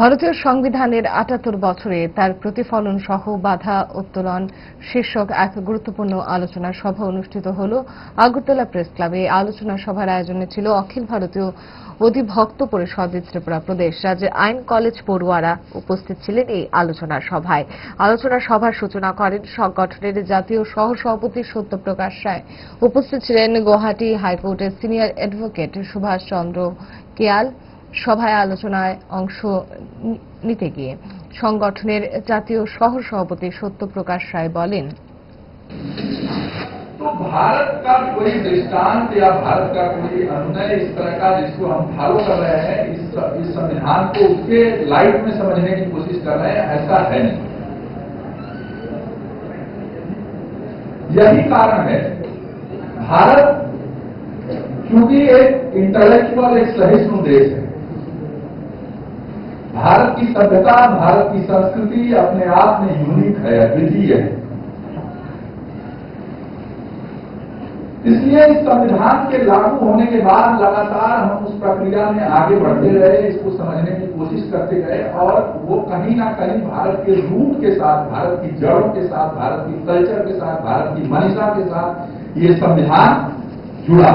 ভারতীয় সংবিধানের আটাত্তর বছরে তার প্রতিফলন সহ বাধা উত্তোলন শীর্ষক এক গুরুত্বপূর্ণ আলোচনা সভা অনুষ্ঠিত হল। আগরতলা প্রেস ক্লাবে আলোচনা সভার আয়োজনে ছিল অখিল ভারতীয় অধিভক্ত পরিষদ ত্রিপুরা প্রদেশ। রাজ্যের আইন কলেজ পড়ুয়ারা উপস্থিত ছিলেন এই আলোচনা সভায়। আলোচনা সভার সূচনা করেন সংগঠনের জাতীয় সহসভাপতি সত্যপ্রকাশ রায়। উপস্থিত ছিলেন গুয়াহাটি হাইকোর্টের সিনিয়র অ্যাডভোকেট সুভাষ চন্দ্র কেয়াল। সভায় আলোচনায় অংশ নি- নিতে গিয়ে সংগঠনের জাতীয় সহ সভাপতি সত্যপ্রকাশ রায় বলেন तो भारत का कोई दृष्टांत या भारत का कोई अनुनय इस तरह का जिसको हम फॉलो कर रहे हैं इस इस संविधान को उसके लाइट में समझने की कोशिश कर रहे हैं ऐसा है नहीं यही कारण है भारत क्योंकि एक इंटेलेक्चुअल एक सहिष्णु देश है भारत की सभ्यता, भारत की संस्कृति अपने आप में यूनिक है, अद्वितीय है। इसलिए इस संविधान के लागू होने के बाद लगातार हम उस प्रक्रिया में आगे बढ़ते रहे, इसको समझने की कोशिश करते रहे और वो कहीं ना कहीं भारत के रूप के साथ, भारत की जड़ों के साथ, भारत की कल्चर के साथ, भारत की मनीषा के साथ ये संविधान जुड़ा।